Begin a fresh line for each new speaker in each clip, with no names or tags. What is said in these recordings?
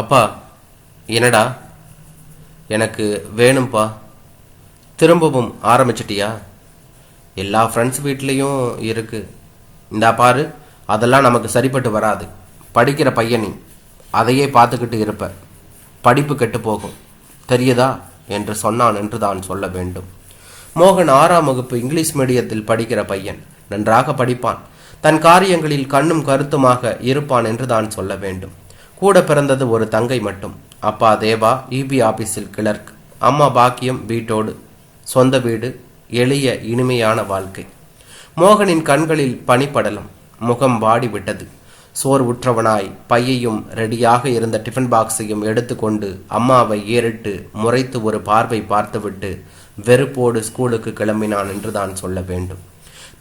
அப்பா என்னடா? எனக்கு வேணும்ப்பா திரும்பவும் ஆரம்பிச்சிட்டியா? எல்லா ஃப்ரெண்ட்ஸ் வீட்லேயும் இருக்கு. இந்தா பாரு அதெல்லாம் நமக்கு சரிப்பட்டு வராது. படிக்கிற பையனி அதையே பார்த்துக்கிட்டு இருப்ப. படிப்பு கெட்டு போகும். தெரியுதா? என்று சொன்னான் என்று தான் சொல்ல வேண்டும். மோகன் ஆறாம் வகுப்பு இங்கிலீஷ் மீடியத்தில் படிக்கிற பையன். நன்றாக படிப்பான். தன் காரியங்களில் கண்ணும் கருத்துமாக இருப்பான் என்று தான் சொல்ல வேண்டும். கூட பிறந்தது ஒரு தங்கை மட்டும். அப்பா தேவா இபி ஆபீஸில் கிளர்க். அம்மா பாக்கியம் வீட்டோடு. சொந்த வீடு எளிய இனிமையான வாழ்க்கை. மோகனின் கண்களில் பனிப்படலம் முகம் வாடி விட்டது சோர்வுற்றவனாய் பையையும் ரெடியாக இருந்த டிஃபன் பாக்ஸையும் எடுத்துக்கொண்டு அம்மாவை ஏறிட்டு முறைத்து ஒரு பார்வை பார்த்துவிட்டு வெறுப்போடு ஸ்கூலுக்கு கிளம்பினான் என்று தான் சொல்ல வேண்டும்.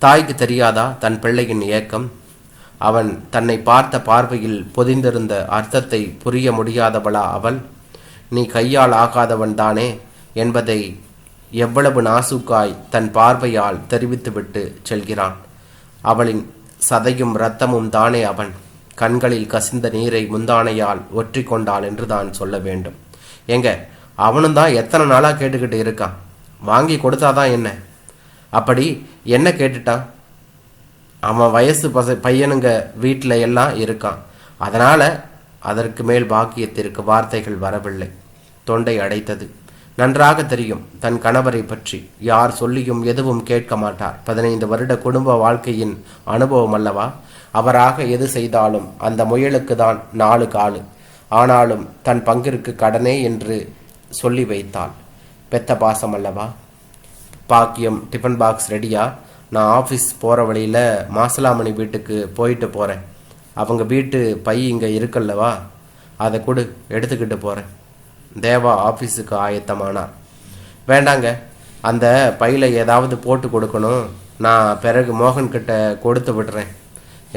தாய்க்கு தெரியாதா தன் பிள்ளையின் ஏக்கம்? அவன் தன்னை பார்த்த பார்வையில் பொதிந்திருந்த அர்த்தத்தை புரிய முடியாதவளா அவள்? நீ கையால் ஆகாதவன் தானே என்பதை எவ்வளவு நாசுக்காய் தன் பார்வையால் தெரிவித்துவிட்டு செல்கிறான். அவளின் சதையும் இரத்தமும் தானே அவன். கண்களில் கசிந்த நீரை முந்தானையால் ஒற்றி கொண்டாள் என்று தான் சொல்ல வேண்டும். எங்க அவனும் தான் எத்தனை நாளாக கேட்டுக்கிட்டு இருக்கான்? வாங்கி கொடுத்தாதான் என்ன? அப்படி என்ன கேட்டுட்டான்? அவன் வயசு பச பையனுங்க வீட்டில் எல்லாம் இருக்கான். அதனால் அதற்கு மேல் பாக்கியத்திற்கு வார்த்தைகள் வரவில்லை. தொண்டை அடைத்தது. நன்றாக தெரியும் தன் கணவரை பற்றி. யார் சொல்லியும் எதுவும் கேட்க மாட்டார். பதினைந்து வருட குடும்ப வாழ்க்கையின் அனுபவம் அல்லவா? அவராக எது செய்தாலும் அந்த முயலுக்கு தான் நாலு காலு. ஆனாலும் தன் பங்கிற்கு கடனே என்று சொல்லி வைத்தாள். பெத்த பாசம் அல்லவா? பாக்கியம் டிஃபன் பாக்ஸ் ரெடியா? நான் ஆஃபீஸ் போகிற வழியில் மாசலாமணி வீட்டுக்கு போயிட்டு போகிறேன் அவங்க வீட்டு பை இங்கே இருக்குல்லவா? அதை கொடு எடுத்துக்கிட்டு போகிறேன் தேவா ஆஃபீஸுக்கு ஆயத்தமானா. வேண்டாங்க அந்த பையில் ஏதாவது போட்டு கொடுக்கணும். நான் பிறகு மோகன்கிட்ட கொடுத்து விடுறேன்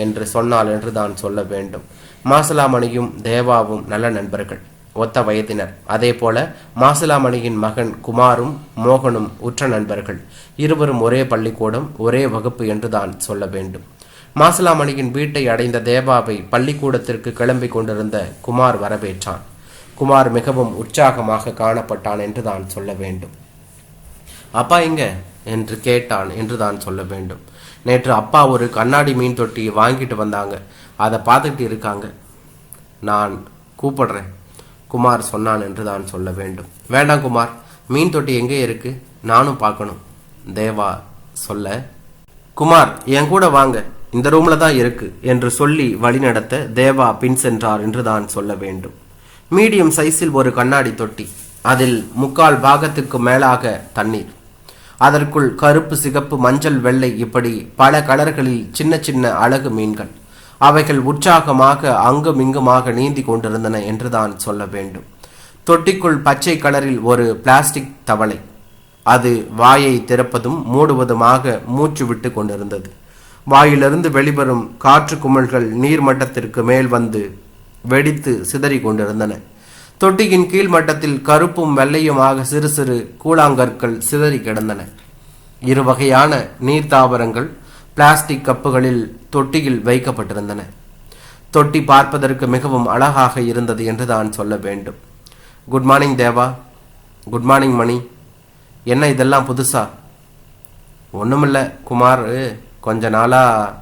என்று சொன்னால் என்று தான் சொல்ல வேண்டும். மாசலாமணியும் தேவாவும் நல்ல நண்பர்கள். ஒத்த வயதினர் அதே போல மாசிலாமணியின் மகன் குமாரும் மோகனும் உற்ற நண்பர்கள். இருவரும் ஒரே பள்ளிக்கூடம் ஒரே வகுப்பு என்றுதான் சொல்ல வேண்டும். மாசிலாமணியின் வீட்டை அடைந்த தேவாவை பள்ளிக்கூடத்திற்கு கிளம்பி கொண்டிருந்த குமார் வரவேற்றான். குமார் மிகவும் உற்சாகமாக காணப்பட்டான் என்று தான் சொல்ல வேண்டும். அப்பா எங்க? என்று கேட்டான் என்று தான் சொல்ல வேண்டும். நேற்று அப்பா ஒரு கண்ணாடி மீன் தொட்டியை வாங்கிட்டு வந்தாங்க. அதை பார்த்துக்கிட்டு இருக்காங்க. நான் கூப்பிடுறேன். குமார் சொன்னான் என்று தான் சொல்ல வேண்டும். வேண்டாம் குமார் மீன் தொட்டி எங்கே இருக்கு? நானும் பார்க்கணும். தேவா சொல்ல குமார் என் கூட வாங்க. இந்த ரூம்ல தான் இருக்கு என்று சொல்லி வழிநடத்த தேவா பின் சென்றார் என்று தான் சொல்ல வேண்டும். மீடியம் சைஸில் ஒரு கண்ணாடி தொட்டி அதில் முக்கால் பாகத்துக்கு மேலாக தண்ணீர். அதற்குள் கருப்பு சிகப்பு மஞ்சள் வெள்ளை இப்படி பல கலர்களில் சின்ன சின்ன அழகு மீன்கள். அவைகள் உற்சாகமாக அங்கும் இங்குமாக நீந்தி கொண்டிருந்தன என்றுதான் சொல்ல வேண்டும். தொட்டிக்குள் பச்சை கலரில் ஒரு பிளாஸ்டிக் தவளை. அது வாயை திறப்பதும் மூடுவதுமாக மூச்சு விட்டு கொண்டிருந்தது. வாயிலிருந்து வெளிவரும் காற்று குமிழ்கள் நீர்மட்டத்திற்கு மேல் வந்து வெடித்து சிதறி கொண்டிருந்தன. தொட்டியின் கீழ் மட்டத்தில் கருப்பும் வெள்ளையுமாக சிறு சிறு கூழாங்கற்கள் சிதறி கிடந்தன. இரு வகையான நீர் தாவரங்கள் பிளாஸ்டிக் கப்புகளில் தொட்டியில் வைக்கப்பட்டிருந்தன. தொட்டி பார்ப்பதற்கு மிகவும் அழகாக இருந்தது என்று தான் சொல்ல வேண்டும். Good morning Deva. Good morning Mani. என்ன இதெல்லாம் புதுசா? ஒன்றுமில்ல குமார் கொஞ்ச நாளாக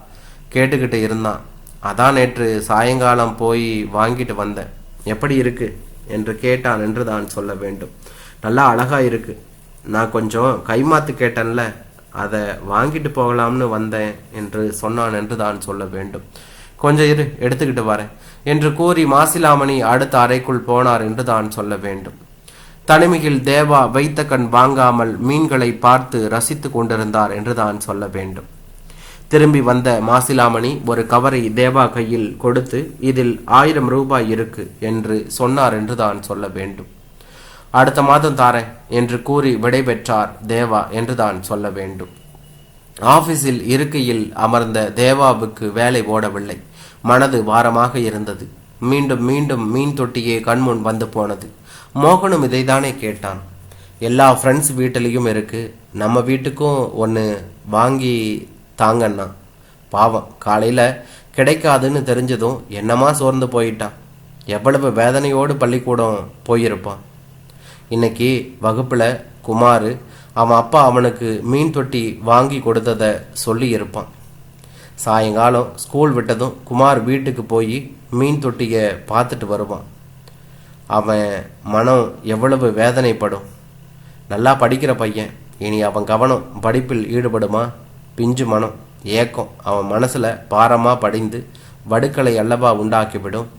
கேட்டுக்கிட்டு இருந்தான். அதான் நேற்று சாயங்காலம் போய் வாங்கிட்டு வந்தேன். எப்படி இருக்கு? என்று கேட்டான் என்று தான் சொல்ல வேண்டும். நல்லா அழகாக இருக்கு. நான் கொஞ்சம் கைமாத்து கேட்டேன்ல. அதை வாங்கிட்டு போகலாம்னு வந்தேன் என்று சொன்னான் என்று தான் சொல்ல வேண்டும். கொஞ்சம் இரு எடுத்துக்கிட்டு வரேன் என்று கூறி மாசிலாமணி அடுத்த அறைக்குள் போனார் என்று தான் சொல்ல வேண்டும். தனிமையில் தேவா வைத்த கண் வாங்காமல் மீன்களை பார்த்து ரசித்து கொண்டிருந்தார் என்று தான் சொல்ல வேண்டும். திரும்பி வந்த மாசிலாமணி ஒரு கவரை தேவா கையில் கொடுத்து இதில் ஆயிரம் ரூபாய் இருக்கு என்று சொன்னார் என்று தான் சொல்ல வேண்டும். அடுத்த மாதம் தாரேன் என்று கூறி விடைபெற்றார் தேவா என்று தான் சொல்ல வேண்டும். ஆபீஸில் இருக்கையில் அமர்ந்த தேவாவுக்கு வேலை ஓடவில்லை. மனது வாரமாக இருந்தது. மீண்டும் மீண்டும் மீன் தொட்டியே கண்முன் வந்து போனது. மோகனும் இதைதானே கேட்டான். எல்லா ஃப்ரெண்ட்ஸ் வீட்டிலையும் இருக்கு. நம்ம வீட்டுக்கும் ஒன்று வாங்கி தாங்கண்ணா. பாவம் காலையில் கிடைக்காதுன்னு தெரிஞ்சதும் என்னமா சோர்ந்து போயிட்டான். எவ்வளவு வேதனையோடு பள்ளிக்கூடம் போயிருப்பான். இன்னைக்கு வகுப்பில் குமார் அவன் அப்பா அவனுக்கு மீன் தொட்டி வாங்கி கொடுத்ததை சொல்லி இருப்பான். சாயங்காலம் ஸ்கூல் விட்டதும் குமார் வீட்டுக்கு போய் மீன் தொட்டியை பார்த்துட்டு வருவான். அவன் மனம் எவ்வளவு வேதனைப்படும். நல்லா படிக்கிற பையன் இனி அவன் கவனம் படிப்பில் ஈடுபடுமா? பிஞ்சு மனம் ஏக்கம் அவன் மனசில் பாரமாக படிந்து வடுக்களை அல்லவா உண்டாக்கிவிடும்.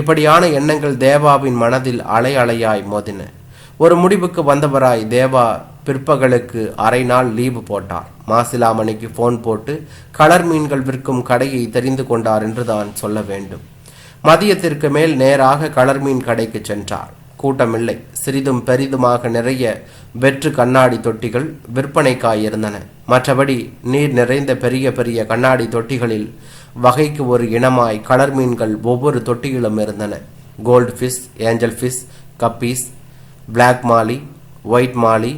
இப்படியான எண்ணங்கள் தேவாவின் மனதில் அலை அலையாய் மோதின. ஒரு முடிவுக்கு வந்தவராய் தேவா பிற்பகலுக்கு அரை நாள் லீவு போட்டார். மாசிலாமணிக்கு ஃபோன் போட்டு கலர் மீன்கள் விற்கும் கடையை தெரிந்து கொண்டார் என்று தான் சொல்ல வேண்டும். மதியத்திற்கு மேல் நேராக கலர் மீன் கடைக்கு சென்றார். கூட்டமில்லை. சிறிதும் பெரிதுமாக நிறைய வெற்று கண்ணாடி தொட்டிகள் விற்பனைக்காய் இருந்தன. மற்றபடி நீர் நிறைந்த பெரிய பெரிய கண்ணாடி தொட்டிகளில் வகைக்கு ஒரு இனமாய் கலர் மீன்கள் ஒவ்வொரு தொட்டியிலும் இருந்தன. Gold fish angel fish guppies black molly white molly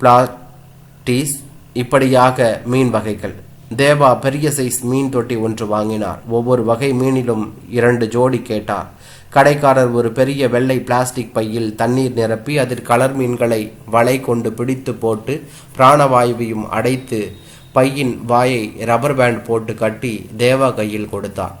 platies இப்படியாக மீன் வகைகள். தேவா பெரிய சைஸ் மீன் தொட்டி ஒன்று வாங்கினார். ஒவ்வொரு வகை மீனிலும் இரண்டு ஜோடி கேட்டார். கடைக்காரர் ஒரு பெரிய வெள்ளை பிளாஸ்டிக் பையில் தண்ணீர் நிரப்பி அதில் கலர் மீன்களை வலை கொண்டு பிடித்து போட்டு பிராணவாயுவையும் அடைத்து பையின் வாயை ரப்பர் பேண்ட் போட்டு கட்டி தேவா கையில் கொடுத்தார்.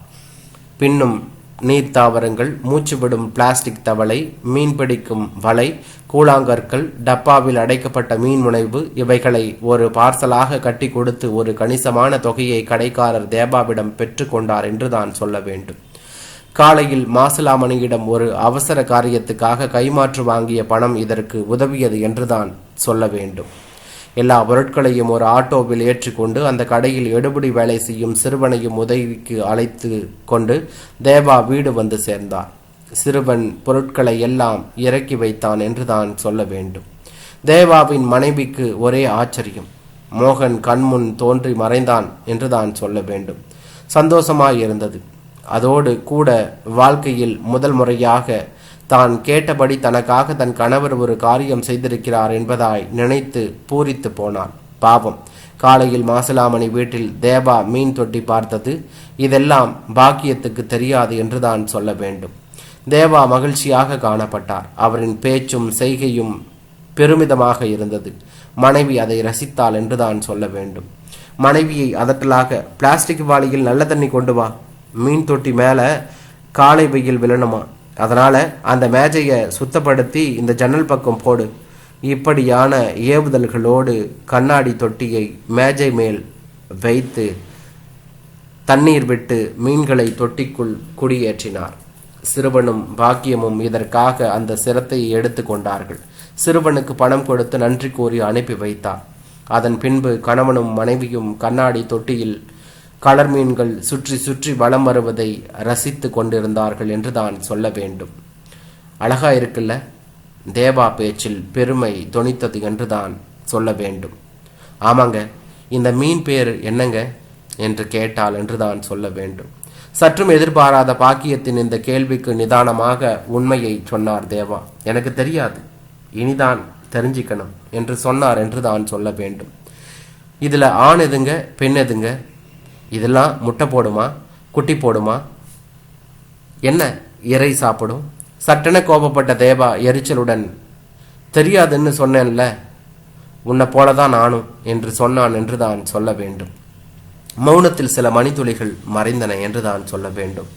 பின்னும் நீர் தாவரங்கள் மூச்சுவிடும் பிளாஸ்டிக் தவளை மீன் பிடிக்கும் வலை கூழாங்கற்கள் டப்பாவில் அடைக்கப்பட்ட மீன் முனைவு இவைகளை ஒரு பார்சலாக கட்டி கொடுத்து ஒரு கணிசமான தொகையை கடைக்காரர் தேபாவிடம் பெற்று கொண்டார் என்று தான் சொல்ல வேண்டும். காலையில் மாசிலாமணியிடம் ஒரு அவசர காரியத்துக்காக கைமாற்று வாங்கிய பணம் இதற்கு உதவியது என்றுதான் சொல்ல வேண்டும். எல்லா பொருட்களையும் ஒரு ஆட்டோவில் ஏற்றிக்கொண்டு அந்த கடையில் எடுபடி வேலை செய்யும் சிறுவனையும் உதவிக்கு அழைத்து கொண்டு தேவா வீடு வந்து சேர்ந்தார் சிறுவன் பொருட்களை எல்லாம் இறக்கி வைத்தான் என்று தான் சொல்ல வேண்டும். தேவாவின் மனைவிக்கு ஒரே ஆச்சரியம். மோகன் கண்முன் தோன்றி மறைந்தான் என்று தான் சொல்ல வேண்டும். சந்தோஷமாய் இருந்தது அதோடு கூட வாழ்க்கையில் முதல் முறையாக தான் கேட்டபடி தனக்காக தன் கணவர் ஒரு காரியம் செய்திருக்கிறார் என்பதாய் நினைத்து பூரித்து போனான். பாவம். காலையில் மாசிலாமணி வீட்டில் தேவா மீன் தொட்டி பார்த்தது. இதெல்லாம் பாக்கியத்துக்கு தெரியாது என்றுதான் சொல்ல வேண்டும். தேவா மகிழ்ச்சியாக காணப்பட்டார். அவரின் பேச்சும் செய்கையும் பெருமிதமாக இருந்தது. மனைவி அதை ரசித்தாள் என்றுதான் சொல்ல வேண்டும். மனைவியை அதட்டலாக பிளாஸ்டிக் வாளியில் நல்ல தண்ணி கொண்டு வா. மீன் தொட்டி மேலே காலை வெயில் விழணுமா? அதனால் அந்த மேஜையை சுத்தப்படுத்தி இந்த ஜன்னல் பக்கம் போடு. இப்படியான ஏவுதல்களோடு கண்ணாடி தொட்டியை மேஜை மேல் வைத்து தண்ணீர் விட்டு மீன்களை தொட்டிக்குள் குடியேற்றினார். சிறுவனும் பாக்கியமும் இதற்காக அந்த சிரத்தை எடுத்து கொண்டார்கள். சிறுவனுக்கு பணம் கொடுத்து நன்றி கூறி அனுப்பி வைத்தார். அதன் பின்பு கணவனும் மனைவியும் கண்ணாடி தொட்டியில் கலர் மீன்கள் சுற்றி சுற்றி வலம் வருவதை ரசித்து கொண்டிருந்தார்கள் என்று தான் சொல்ல வேண்டும். அழகா இருக்குல்ல? தேவா பேச்சில் பெருமை தொனித்தது என்று தான் சொல்ல வேண்டும். ஆமாங்க இந்த மீன் பேர் என்னங்க? என்று கேட்டால் என்று தான் சொல்ல வேண்டும். சற்றும் எதிர்பாராத பாக்கியத்தின் இந்த கேள்விக்கு நிதானமாக உண்மையை சொன்னார் தேவா. எனக்கு தெரியாது. இனிதான் தெரிஞ்சுக்கணும் என்று சொன்னார் என்று தான் சொல்ல வேண்டும். இதில் ஆண் எதுங்க பெண் எதுங்க? இதெல்லாம் முட்டை போடுமா? குட்டி போடுமா? என்ன இறை சாப்பிடும்? சட்டென கோபப்பட்ட தேவா எரிச்சலுடன் தெரியாதுன்னு சொன்னேன்ல உன்னை போல தான் நானும் என்று சொன்னான் என்று தான் சொல்ல வேண்டும். மௌனத்தில் சில மணித்துளிகள் மறைந்தன என்று தான் சொல்ல வேண்டும்.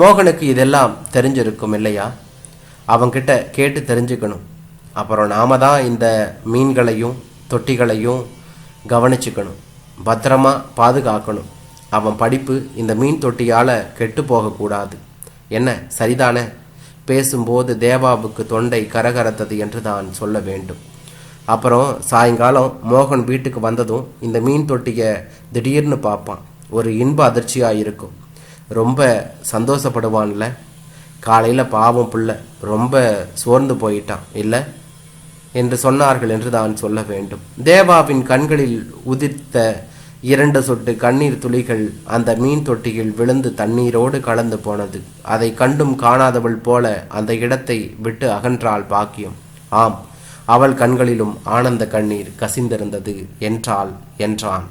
மோகனுக்கு இதெல்லாம் தெரிஞ்சிருக்கும் இல்லையா? அவங்கிட்ட கேட்டு தெரிஞ்சுக்கணும். அப்புறம் நாம தான் இந்த மீன்களையும் தொட்டிகளையும் கவனிச்சுக்கணும். பத்திரமா பாதுகாக்கணும். அவன் படிப்பு இந்த மீன் தொட்டியால் கெட்டு போகக்கூடாது. என்ன சரிதானே? பேசும்போது தேவாவுக்கு தொண்டை கரகரத்தது என்று தான் சொல்ல வேண்டும். அப்புறம் சாயங்காலம் மோகன் வீட்டுக்கு வந்ததும் இந்த மீன் தொட்டியை திடீர்னு பார்ப்பான். ஒரு இன்ப அதிர்ச்சியாக இருக்கும். ரொம்ப சந்தோஷப்படுவான்ல? காலையில் பாவம் புள்ள ரொம்ப சோர்ந்து போயிட்டான் இல்லை? என்று சொன்னார்கள் என்று தான் சொல்ல வேண்டும். தேவாவின் கண்களில் உதிர்த்த இரண்டு சொட்டு கண்ணீர் துளிகள் அந்த மீன் தொட்டியில் விழுந்து தண்ணீரோடு கலந்து போனது. அதை கண்டும் காணாதவள் போல அந்த இடத்தை விட்டு அகன்றாள் பாக்கியம். ஆம் அவள் கண்களிலும் ஆனந்த கண்ணீர் கசிந்திருந்தது என்றாள் என்றான்.